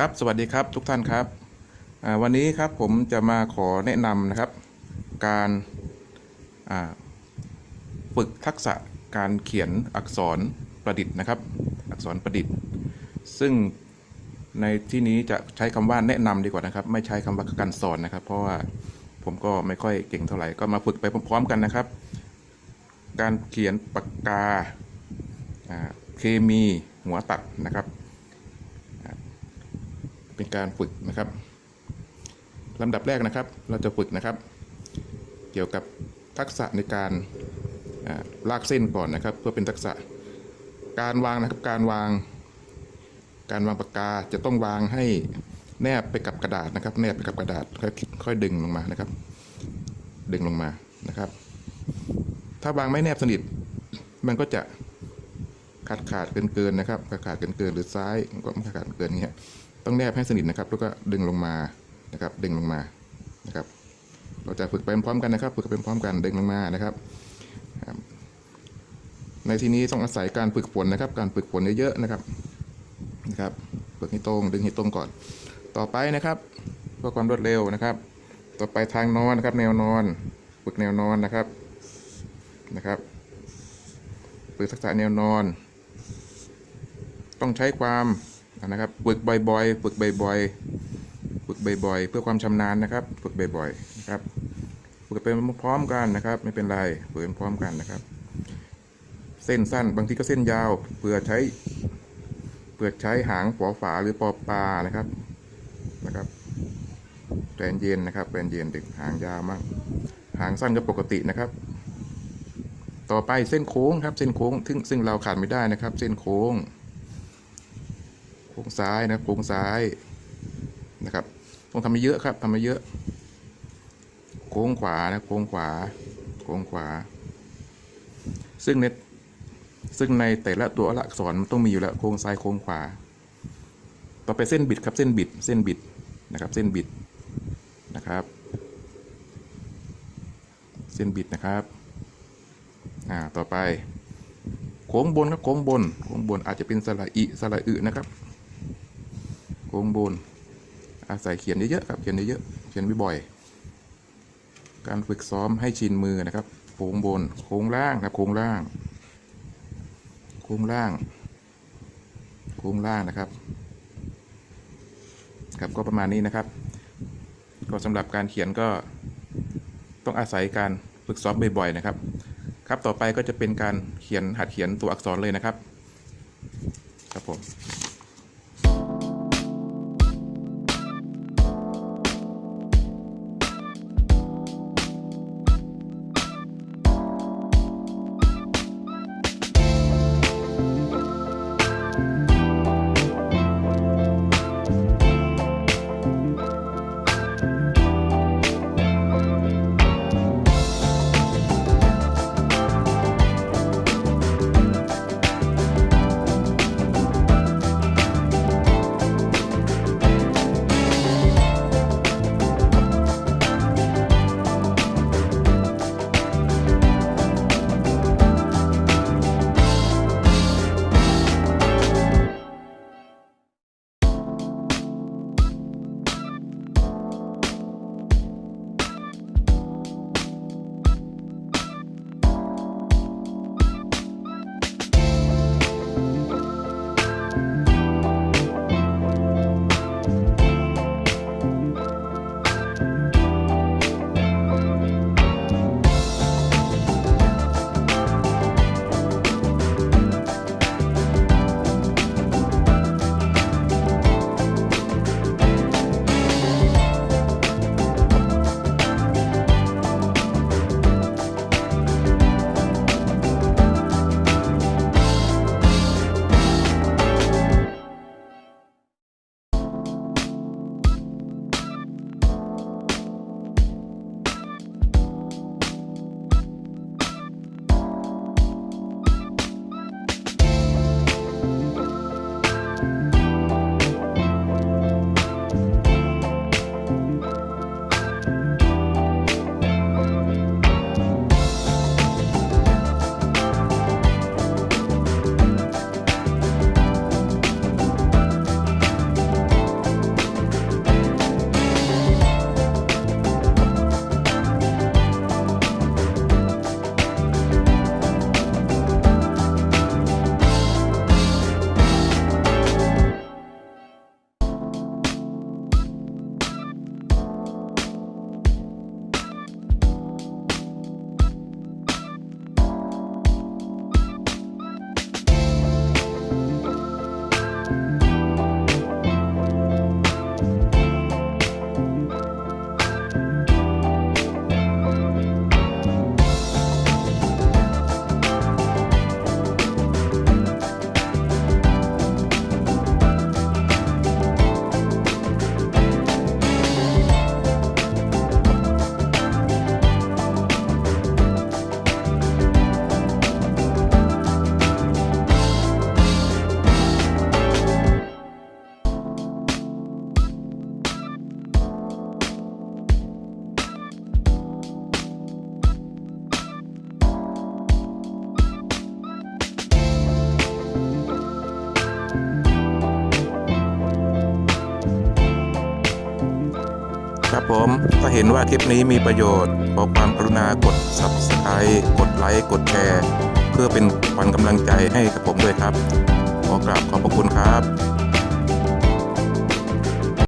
ครับสวัสดีครับทุกท่านครับวันนี้ครับผมจะมาขอแนะนำนะครับ การฝึกทักษะการเขียนอักษรประดิษฐ์นะครับ อักษรประดิษฐ์ ซึ่งในที่นี้จะใช้คำว่าแนะนำดีกว่านะครับ ไม่ใช้คำว่าการสอนนะครับ เพราะว่าผมก็ไม่ค่อยเก่งเท่าไหร่ก็มาฝึกไปพร้อมๆกันนะครับ การเขียนปากกาเคมีหัวตัดนะครับ เป็นการฝึกนะครับลำดับแรกนะครับ เราจะฝึกนะครับ เกี่ยวกับทักษะในการลากเส้นก่อนนะครับ เพื่อเป็นทักษะการวางนะครับการวาง การวางปากกาจะต้องวางให้แนบไปกับกระดาษนะครับ แนบไปกับกระดาษค่อยค่อยดึงลงมานะครับ ดึงลงมานะครับ ถ้าวางไม่แนบสนิท มันก็จะขาดขาดเกินเกินนะครับขาดขาดเกินเกินหรือซ้ายก็ขาดขาดเกินเงี้ย ต้องแนบให้สนิทนะครับ แล้วก็ดึงลงมานะครับ ดึงลงมานะครับ เราจะฝึกไปพร้อมกันนะครับ ฝึกไปพร้อมกันดึงลงมานะครับ ในที่นี้ต้องอาศัยการฝึกฝนนะครับ การฝึกฝนเยอะๆนะครับนะครับฝึกให้ตรงดึงให้ตรงก่อน ต่อไปนะครับเพื่อความรวดเร็วนะครับ ต่อไปทางนอนนะครับ แนวนอน ฝึกแนวนอนนะครับนะครับฝึกทักษะแนวนอน ต้องใช้ความ นะครับฝึกบ่อยๆฝึกบ่อยๆฝึกบ่อยๆ เพื่อความชำนาญนะครับ ฝึกบ่อยๆนะครับฝึกไปพร้อมกันนะครับ ไม่เป็นไรฝึกไปพร้อมกันนะครับ เส้นสั้นบางทีก็เส้นยาวเพื่อใช้เพื่อใช้หางปอฝาหรือปอปลานะครับนะครับแปลนเย็นนะครับแปลนเย็นดึกหางยาวมากหางสั้นก็ปกตินะครับ ต่อไปเส้นโค้งครับ เส้นโค้งซึ่งซึ่งเราขาดไม่ได้นะครับ เส้นโค้ง โค้งซ้ายนะโค้งซ้ายนะครับต้องทำมาเยอะครับทำมาเยอะ โค้งขวานะโค้งขวา โค้งขวา ซึ่งในซึ่งในแต่ละตัวอักษรมันต้องมีอยู่แล้วโค้งซ้ายโค้งขวา ต่อไปเส้นบิดครับเส้นบิดเส้นบิดนะครับ เส้นบิดนะครับ เส้นบิดนะครับอ่าต่อไปโค้งบนครับโค้งบนโค้งบนอาจจะเป็นสระอิสระอึนะครับ โค้งบน อาศัยเขียนเยอะๆครับ เขียนเยอะๆ เขียนบ่อยๆ การฝึกซ้อมให้ชินมือนะครับ โค้งบน โค้งล่างนะโค้งล่าง โค้งล่าง โค้งล่างนะครับ ครับก็ประมาณนี้นะครับ ก็สำหรับการเขียนก็ต้องอาศัยการฝึกซ้อมบ่อยๆนะครับ ครับ ต่อไปก็จะเป็นการเขียนหัดเขียนตัวอักษรเลยนะครับ ผม ถ้าเห็นว่าคลิปนี้มีประโยชน์ขอความกรุณากด subscribe กดไลค์กดแชร์ เพื่อเป็นขวัญกำลังใจให้กับผมด้วยครับ ขอกราบขอบพระคุณครับ